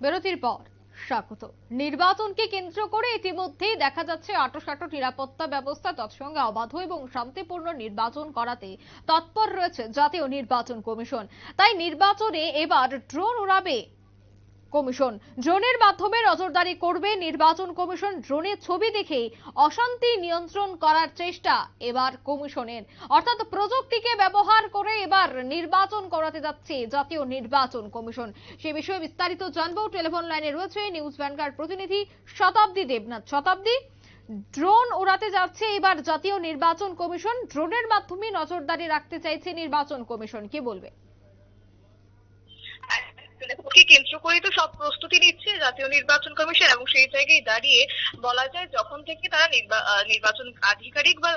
বিরতির পর, স্বাগত। নির্বাচনকে কেন্দ্র করে ইতিমধ্যেই দেখা যাচ্ছে আটোসাটো নিরাপত্তা ব্যবস্থা তৎসঙ্গে অবাধ এবং শান্তিপূর্ণ নির্বাচন করাতে তৎপর রয়েছে জাতীয় নির্বাচন কমিশন। তাই নির্বাচনে এবার ড্রোন উড়াবে কমিশন। ড্রোনের মাধ্যমে নজরদারি করবে নির্বাচন কমিশন। ড্রোনের ছবি দেখে অশান্তি নিয়ন্ত্রণ করার চেষ্টা এবার কমিশনের। অর্থাৎ প্রযুক্তিকে ব্যবহার করে এবার নির্বাচন করাতে যাচ্ছে জাতীয় নির্বাচন কমিশন। সে বিষয়ে বিস্তারিত জানব। টেলিফোন লাইনে রয়েছে নিউজ ভ্যানগার্ড প্রতিনিধি শতাব্দী দেবনাথ। শতাব্দী, ড্রোন ওড়াতে যাচ্ছে এবার জাতীয় নির্বাচন কমিশন। ড্রোনের মাধ্যমে নজরদারি রাখতে চাইছে নির্বাচন কমিশন। কি বলবে? ওকে কেন্দ্র করেই তো সব প্রস্তুতি নিচ্ছে জাতীয় নির্বাচন কমিশন এবং সেই জায়গায় দাঁড়িয়ে বলা যায় যখন থেকে তারা নির্বাচন আধিকারিক বা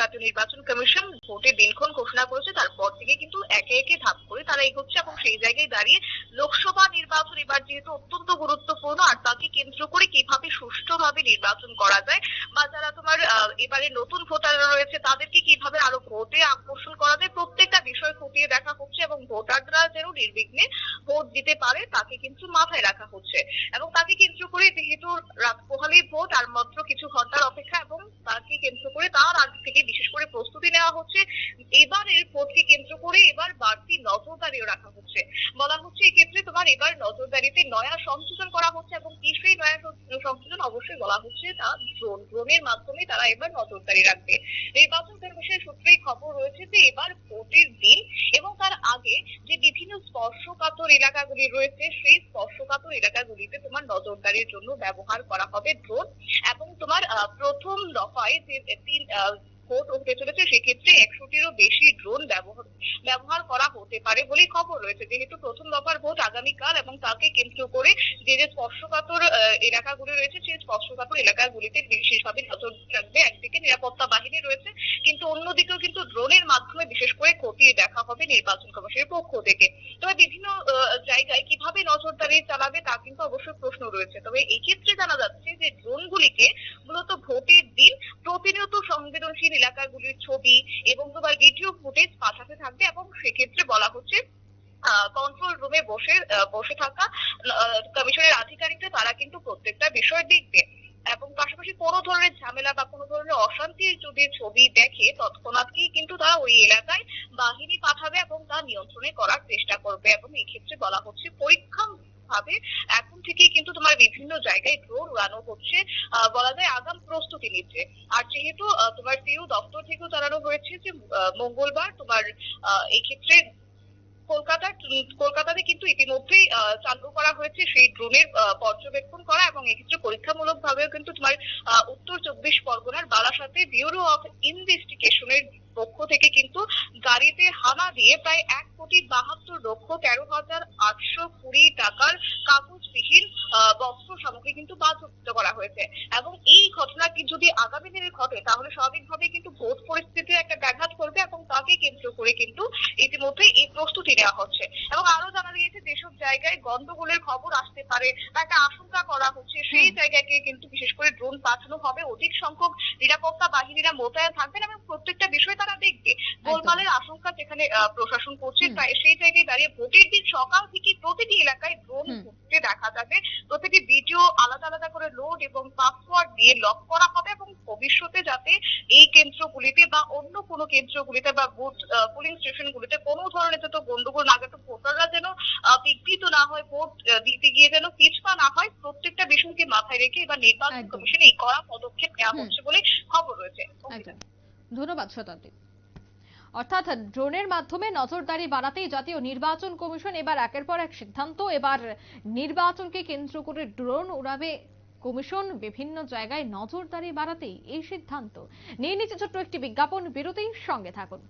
জাতীয় নির্বাচন কমিশন ভোটের দিনক্ষণ ঘোষণা করেছে, তারপর থেকে কিন্তু একে একে ধাপ করে তারা এগোচ্ছে এবং সেই জায়গায় দাঁড়িয়ে লোকসভা নির্বাচন এবার যেহেতু অত্যন্ত গুরুত্বপূর্ণ, আর তাকে কেন্দ্র করে কীভাবে সুষ্ঠুভাবে নির্বাচন করা যায় বা যারা তোমার এবারে নতুন ভোটাররা রয়েছে, তাদেরকে কীভাবে আরও ভোটে আকর্ষণ করা যায়, প্রত্যেকটা বিষয় খতিয়ে দেখা হচ্ছে এবং ভোটাররা যেন নির্বিঘ্নে ভোট দিতে পারে, তাকে কিন্তু মাথায় রাখা হচ্ছে। এবং তাকে কেন্দ্র করে যেহেতু রাত ভোট, আর মাত্র কিছু ঘণ্টার অপেক্ষা, এবং তাকে কেন্দ্র করে তার আগে থেকে বিশেষ করে প্রস্তুতি নেওয়া হচ্ছে, এবারের ভোটকে কেন্দ্র করে এবার বাড়তি নজরদারিও রাখা হচ্ছে। বলা হচ্ছে এক্ষেত্রে তোমার এবার নজরদারিতে নয়া সংযোজন করা হচ্ছে এবং কি সেই নয়া সংযোজন অবশ্যই বলা হচ্ছে তা ড্রোন ড্রোনের মাধ্যমে তারা এবার নজরদারি রাখবে। নির্বাচন কমিশনের সূত্রেই খবর রয়েছে যে এবার ভোটের দিন এবং তার আগে যে বিভিন্ন স্পর্শকাতর এলাকাগুলি রয়েছে, সেই স্পর্শকাতর এলাকাগুলিতে তোমার নজরদারির জন্য ব্যবহার করা হবে ড্রোন এবং তোমার প্রথম দফায় যে তিন ভোট হতে চলেছে, সেক্ষেত্রে একশোটিরও বেশি ড্রোন ব্যবহার ব্যবহার করা হতে পারে বলেই খবর রয়েছে। যেহেতু প্রথম দফার ভোট আগামীকাল এবং তাকে কেন্দ্র করে যে যে স্পর্শকাতর এলাকাগুলি রয়েছে সেই স্পর্শকাতর এলাকাগুলিতে বিশেষভাবে নজর রাখবে। একদিকে নিরাপত্তা বাহিনী রয়েছে কিন্তু অন্যদিকেও কিন্তু ড্রোনের মাধ্যমে বিশেষ করে খতিয়ে দেখা হবে নির্বাচন কমিশনের পক্ষ থেকে। তবে বিভিন্ন জায়গায় কীভাবে নজরদারি চালাবে তা কিন্তু অবশ্যই প্রশ্ন রয়েছে। তবে এই ক্ষেত্রে জানা যাচ্ছে যে ড্রোনগুলিকে মূলত ভোটের দিন প্রতিনিয়ত সংবেদনশীল এলাকাগুলির ছবি এবং তোমার ভিডিও ফুটেজ পাঠাতে থাকবে এবং সেক্ষেত্রে বলা হচ্ছে কন্ট্রোল রুমে বসে বসে থাকা কমিশনের আধিকারিকরা তারা কিন্তু প্রত্যেকটা বিষয় দেখবে। এবং কোনো ধরনের ঝামেলা বা কোনো ধরনের অশান্তির যদি ছবি দেখে তৎক্ষণাৎই কিন্তু তারা ওই এলাকায় বাহিনী পাঠাবে এবং তা নিয়ন্ত্রণে করার চেষ্টা করবে। এবং এই ক্ষেত্রে বলা হচ্ছে পরীক্ষা ভাবে এখন থেকেই কিন্তু তোমার বিভিন্ন জায়গায় ড্রোন উড়ানো হচ্ছে। বলা যায় আগাম প্রস্তুতি নিচ্ছে। আর যেহেতু তোমার সিইও দপ্তর থেকেও জানানো হয়েছে যে মঙ্গলবার তোমার এই ক্ষেত্রে কলকাতা, কলকাতাতে কিন্তু ইতিমধ্যেই চালু করা হয়েছে সেই ড্রোনের পর্যবেক্ষণ করা এবং এক্ষেত্রে পরীক্ষামূলক ভাবেও কিন্তু তোমার উত্তর চব্বিশ পরগনার বারাসাতে ব্যুরো অফ ইনভেস্টিগেশনের পক্ষ থেকে কিন্তু গাড়িতে হানা দিয়ে প্রায় এক কোটি বাহাত্তর লক্ষ তেরো হাজার আটশো কুড়ি টাকার কাগজবিহীন বস্ত্র সামগ্রী কিন্তু বাজেয়াপ্ত করা হয়েছে। এবং এই ঘটনা কি যদি আগামী দিনে ঘটে তাহলে স্বাভাবিকভাবে কিন্তু ভোট পরিস্থিতির একটা ব্যাঘাত করবে এবং তাকে কেন্দ্র করে কিন্তু ইতিমধ্যে এই প্রস্তুতি নেওয়া হচ্ছে। এবং আরও জানা গিয়েছে যেসব জায়গায় গন্ডগোলের খবর আসতে পারে বা একটা আশঙ্কা করা হচ্ছে সেই জায়গাকে কিন্তু বিশেষ করে ড্রোন পাঠানো হবে। অধিক সংখ্যক নিরাপত্তা বাহিনীরা মোতায়েন থাকবেন এবং প্রত্যেকটা বিষয় তারা দেখবে। গোলমালের আশঙ্কা যেখানে আহ, প্রশাসন করছে তাই সেই জায়গায় দাঁড়িয়ে ভোটের দিন সকাল থেকে প্রতিটি এলাকায় ড্রোন ঘুরতে দেখা যাবে। প্রতিটি ভিডিও আলাদা আলাদা করে লোড এবং পাসওয়ার্ড দিয়ে লক করা হবে এবং ভবিষ্যতে যাতে এই কেন্দ্রগুলিতে বা অন্য কোনো কেন্দ্রগুলিতে বা বুথ পোলিং স্টেশনগুলিতে কোনো ধরনের যত গন্ডগোল না ঘটে ভোটাররা যেন বিঘ্নিত না হয় ভোট দিতে গিয়ে যেন পিছপা না হয় প্রত্যেকটা বিষয়কে মাথায় রেখে এবার নির্বাচন কমিশন এই কড়া পদক্ষেপ নেওয়া হচ্ছে বলে খবর রয়েছে। ধন্যবাদ শতাব্দী। অর্থাৎ ড্রোনের মাধ্যমে নজরদারি বাড়াতেই জাতীয় নির্বাচন কমিশন এবার একের পর এক সিদ্ধান্ত। এবার নির্বাচনকে কেন্দ্র করে ড্রোন উড়াবে কমিশন। বিভিন্ন জায়গায় নজরদারি বাড়াতেই এই সিদ্ধান্ত। নিয়ে নিচ্ছে ছোট্ট একটি বিজ্ঞাপন। বিরতির সঙ্গে থাকুন।